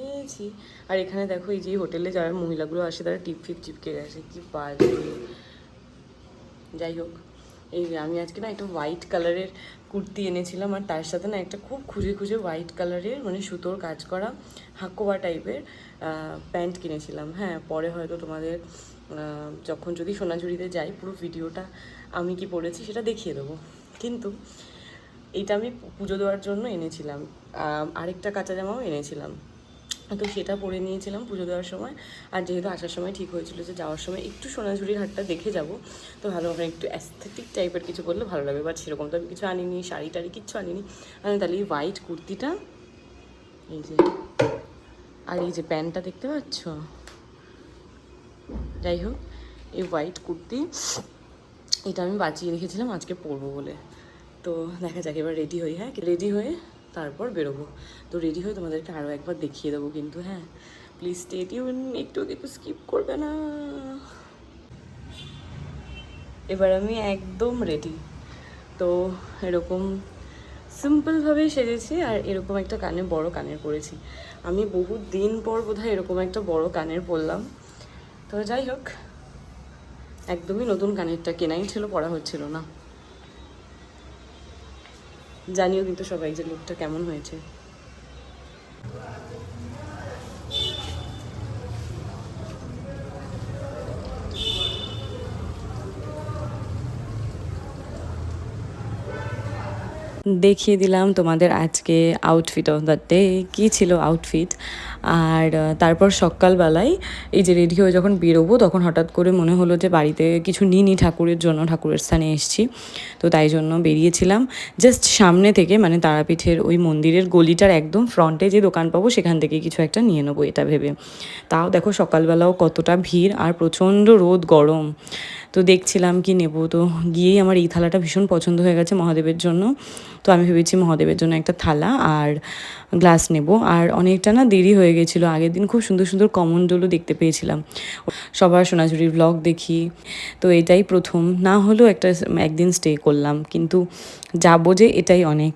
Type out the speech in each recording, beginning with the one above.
নিয়েছি। আর এখানে দেখো এই যে হোটেলে যারা মহিলাগুলো আসে, তারা টিপ ফিপ চিপকে গেছে। কি বাজে। যাই হোক, এই আমি আজকে না একটা হোয়াইট কালারের কুর্তি এনেছিলাম, আর তার সাথে না একটা খুব খুঁজে খুঁজে হোয়াইট কালারের মানে সুতোর কাজ করা হাকোয়া টাইপের প্যান্ট কিনেছিলাম। হ্যাঁ পরে হয়তো তোমাদের যখন যদি সোনাঝুরিতে যাই, পুরো ভিডিওটা আমি কি পরেছি সেটা দেখিয়ে দেবো। কিন্তু এইটা আমি পুজো দেওয়ার জন্য এনেছিলাম। আরেকটা কাঁচা জামাও এনেছিলাম। তো সেটা পরে নিয়েছিলাম পুজো দেওয়ার সময়। আর যেহেতু আসার সময় ঠিক হয়েছিল যে যাওয়ার সময় একটু সোনাঝুরির হাটটা দেখে যাব, তো ভালো হবে একটু অ্যাস্থেটিক টাইপের কিছু করলে ভালো লাগবে। বাট সেরকম তো আমি কিছু আনিনি, শাড়ি টাড়ি কিচ্ছু আনিনি। আমি তাহলে এই হোয়াইট কুর্তিটা, এই যে, আর এই যে প্যান্টটা দেখতে পাচ্ছ? যাই হোক, এই হোয়াইট কুর্তি, এটা আমি বাঁচিয়ে রেখেছিলাম, আজকে পরবো বলে। তো দেখা যাক, এবার রেডি হই হ্যাঁ? রেডি হয়ে তারপর বেরোবো। তো রেডি হয়ে তোমাদেরকে আরও একবার দেখিয়ে দেবো কিন্তু হ্যাঁ? প্লিজ স্টে টিউন একটু একটু স্কিপ করবে না। এবার আমি একদম রেডি তো এরকম সিম্পলভাবে সেজেছি আর এরকম একটা কানে বড় কানের পরেছি। আমি বহু দিন পর বোধহয় এরকম একটা বড় কানের পরলাম। তো যাই হোক, একদমই নতুন কানেরটা কেনাই ছিল পড়া হচ্ছিল না। জানিও কিন্তু সবাই যে লুকটা কেমন হয়েছে। দেখিয়ে দিলাম তোমাদের আজকে আউটফিট অফ দ্য ডে কী ছিল আউটফিট আর তারপর সকালবেলায় এই যে রেডি হয়ে যখন বেরোবো, তখন হঠাৎ করে মনে হলো যে বাড়িতে কিছু নিইনি ঠাকুরের জন্য, ঠাকুরের স্থানে এসেছি। তো তাই জন্য বেরিয়েছিলাম। জাস্ট সামনে থেকে মানে তারাপীঠের ওই মন্দিরের গলিটার একদম ফ্রন্টে যে দোকান পাবো, সেখান থেকে কিছু একটা নিয়ে নেব এটা ভেবে। তাও দেখো সকালবেলাও কতটা ভিড়, আর প্রচণ্ড রোদ, গরম। তো দেখছিলাম কি নেব? তো গিয়েই আমার এই থালাটা ভীষণ পছন্দ হয়ে গেছে মহাদেবের জন্য। তো আমি ভেবেছি মহাদেবের জন্য একটা থালা আর গ্লাস নেব। আর অনেকটা না দেরি হয়ে গেছিল। আগের দিন খুব সুন্দর সুন্দর কমণ্ডলও দেখতে পেয়েছিলাম। সবার সোনাঝুরির ব্লগ দেখি। তো এটাই প্রথম। না হলেও একটা একদিন স্টে করলাম। কিন্তু যাব যে এটাই অনেক।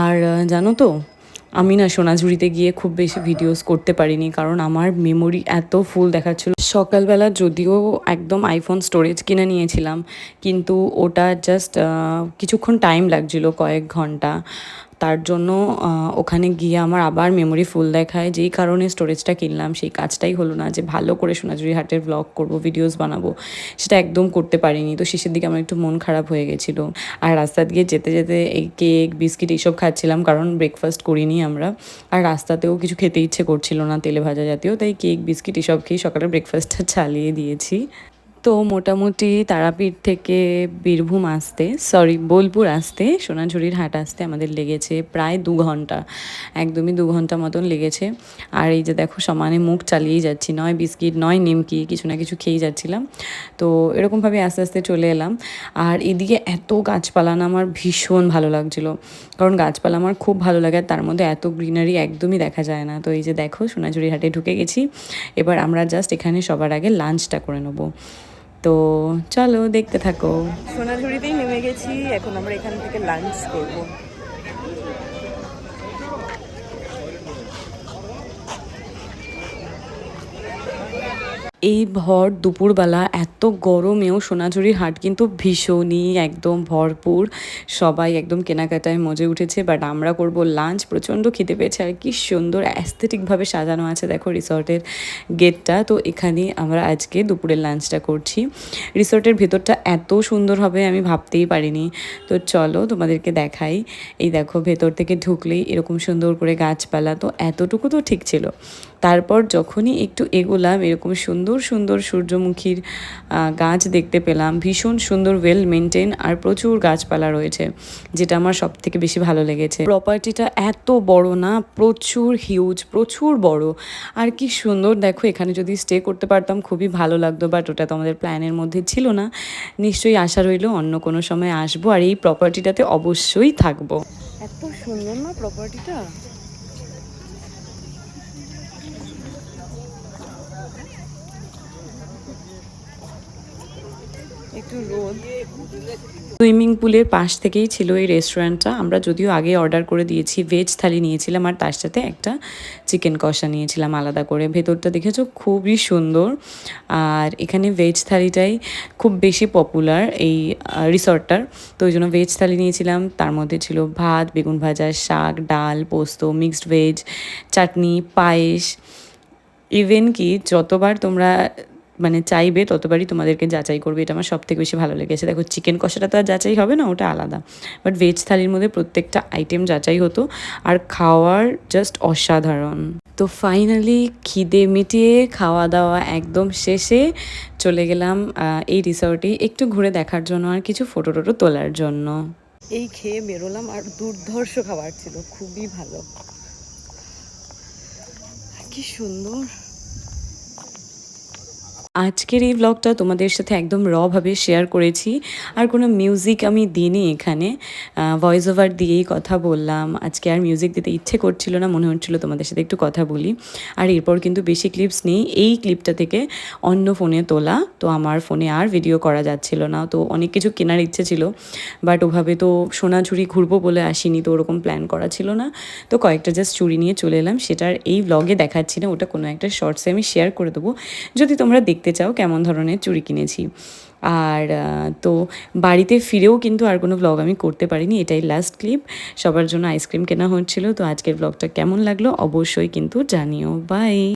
আর জানো তো আমি না সোনাঝুরিতে গিয়ে খুব বেশি ভিডিওস করতে পারিনি, কারণ আমার মেমোরি এত ফুল দেখাচ্ছিল। সকালবেলা যদিও একদম আইফোন স্টোরেজ কিনে নিয়েছিলাম, কিন্তু ওটা জাস্ট কিছুক্ষণ টাইম লাগছিল কয়েক ঘণ্টা। তার জন্য ওখানে গিয়ে আমার আবার মেমোরি ফুল দেখায় যেই কারণে স্টোরেজটা কিনলাম। সেই কাজটাই হলো না যে ভালো করে সোনাঝুরি হাটের ব্লগ করব ভিডিওস বানাবো। সেটা একদম করতে পারিনি। তো শেষের দিকে আমার একটু মন খারাপ হয়ে গেছিল। আর রাস্তা দিয়ে যেতে যেতে এই কেক বিস্কিট এইসব খাচ্ছিলাম কারণ ব্রেকফাস্ট করিনি আমরা। আর রাস্তাতেও কিছু খেতে ইচ্ছে করছিল না তেলে ভাজা জাতীয়, তাই কেক বিস্কিট এসব খেয়ে সকালে ব্রেকফাস্টটা চালিয়ে দিয়েছি। তো মোটামুটি তারাপীঠ থেকে বীরভূম আসতে সরি বোলপুর আসতে, সোনাঝুরির হাট আসতে আমাদের লেগেছে প্রায় দু ঘণ্টা, একদমই দু ঘণ্টা মতন লেগেছে। আর এই যে দেখো, সমানে মুখ চালিয়েই যাচ্ছি, নয় বিস্কিট, নয় নিমকি, কিছু না কিছু খেয়েই যাচ্ছিলাম। তো এরকমভাবে আস্তে আস্তে চলে এলাম। আর এদিকে এত গাছপালা না আমার ভীষণ ভালো লাগছিল, কারণ গাছপালা আমার খুব ভালো লাগে তার মধ্যে এত গ্রিনারি একদমই দেখা যায় না। তো এই যে দেখো সোনাঝুরি হাটে ঢুকে গেছি, এবার আমরা জাস্ট এখানে সবার আগে লাঞ্চটা করে নেব। তো চলো দেখতে থাকো। সোনাঝুড়িতেই নেমে গেছি এখন আমরা এখান থেকে লাঞ্চ করব। এই ভর দুপুরবেলা এত গরমেও সোনাঝুরির হাট কিন্তু ভীষণই একদম ভরপুর। সবাই একদম কেনাকাটায় মজে উঠেছে বাট আমরা করব লাঞ্চ প্রচণ্ড খিদে পেয়েছে আর কি সুন্দর অ্যাস্থেটিকভাবে সাজানো আছে দেখো রিসর্টের গেটটা। তো এখানেই আমরা আজকে দুপুরের লাঞ্চটা করছি। রিসর্টের ভেতরটা এত সুন্দর হবে আমি ভাবতেই পারিনি। তো চলো তোমাদেরকে দেখাই। এই দেখো ভেতর থেকে ঢুকলেই এরকম সুন্দর করে গাছপালা, তো এতটুকু তো ঠিক ছিল। তারপর যখনই একটু এগোলাম, এরকম সুন্দর সুন্দর সূর্যমুখীর গাছ দেখতে পেলাম। ভীষণ সুন্দর ওয়েল মেনটেন আর প্রচুর গাছপালা রয়েছে, যেটা আমার সব থেকে বেশি ভালো লেগেছে। প্রপার্টিটা এত বড় না, প্রচুর হিউজ প্রচুর বড়। আর কি সুন্দর, দেখো এখানে যদি স্টে করতে পারতাম, খুবই ভালো লাগতো বাট ওটা তো আমাদের প্ল্যানের মধ্যে ছিল না। নিশ্চয়ই আশা রইল অন্য কোনো সময় আসব, আর এই প্রপার্টিটাতে অবশ্যই থাকব। এত সুন্দর না প্রপার্টিটা একটু সুইমিং পুলের পাশ থেকেই ছিল এই রেস্টুরেন্টটা। আমরা যদিও আগে অর্ডার করে দিয়েছি, ভেজ থালি নিয়েছিলাম আর তার সাথে একটা চিকেন কষা নিয়েছিলাম আলাদা করে। ভেতরটা দেখেছ? খুবই সুন্দর। আর এখানে ভেজ থালিটাই খুব বেশি পপুলার এই রিসর্টটার। তো ওই জন্য ভেজ থালি নিয়েছিলাম। তার মধ্যে ছিল ভাত, বেগুন ভাজা, শাক, ডাল, পোস্ত, মিক্সড ভেজ, চাটনি, পায়েস। ইভেন কি, যতবার তোমরা মানে চাইবে ততবারই তোমাদেরকে যাচাই করবে। এটা আমার সব থেকে বেশি ভালো লেগেছে। দেখো চিকেন কষাটা তো আর যাচাই হবে না, ওটা আলাদা। বাট ভেজ থালির মধ্যে প্রত্যেকটা আইটেম যাচাই হতো। আর খাওয়ার জাস্ট অসাধারণ। তো ফাইনালি খিদে মিটিয়ে খাওয়া দাওয়া একদম শেষে চলে গেলাম এই রিসর্টে একটু ঘুরে দেখার জন্য আর কিছু ফটো টোটো তোলার জন্য। এই খেয়ে বেরোলাম আর দুর্ধর্ষ খাবার ছিল। খুবই ভালো। কি সুন্দর। আজকের এই ব্লগটা তোমাদের সাথে একদম রভাবে শেয়ার করেছি। আর কোনো মিউজিক আমি দিইনি এখানে। ভয়েস ওভার দিয়েই কথা বললাম। আজকে আর মিউজিক দিতে ইচ্ছে করছিল না, মনে হচ্ছিল তোমাদের সাথে একটু কথা বলি। আর এরপর কিন্তু বেশি ক্লিপস নেই। এই ক্লিপটা থেকে অন্য ফোনে তোলা। তো আমার ফোনে আর ভিডিও করা যাচ্ছিল না। তো অনেক কিছু কেনার ইচ্ছে ছিল। বাট ওভাবে তো সোনাঝুরি ঘুরবো বলে আসিনি। তো ওরকম প্ল্যান করা ছিল না। তো কয়েকটা জাস্ট চুরি নিয়ে চলে এলাম। সেটার এই ব্লগে দেখাচ্ছি না। ওটা কোনো একটা শর্টসে আমি শেয়ার করে দেবো। যদি তোমরা দেখতে চাও, কেমন ধরনের চুড়ি কিনেছি। আর তো বাড়িতে ফিরেও কিন্তু আর কোনো ব্লগ আমি করতে পারিনি, এটাই লাস্ট ক্লিপ সবার জন্য আইসক্রিম কেনা হচ্ছিল, তো আজকের ব্লগটা কেমন লাগল অবশ্যই কিন্তু জানিও। বাই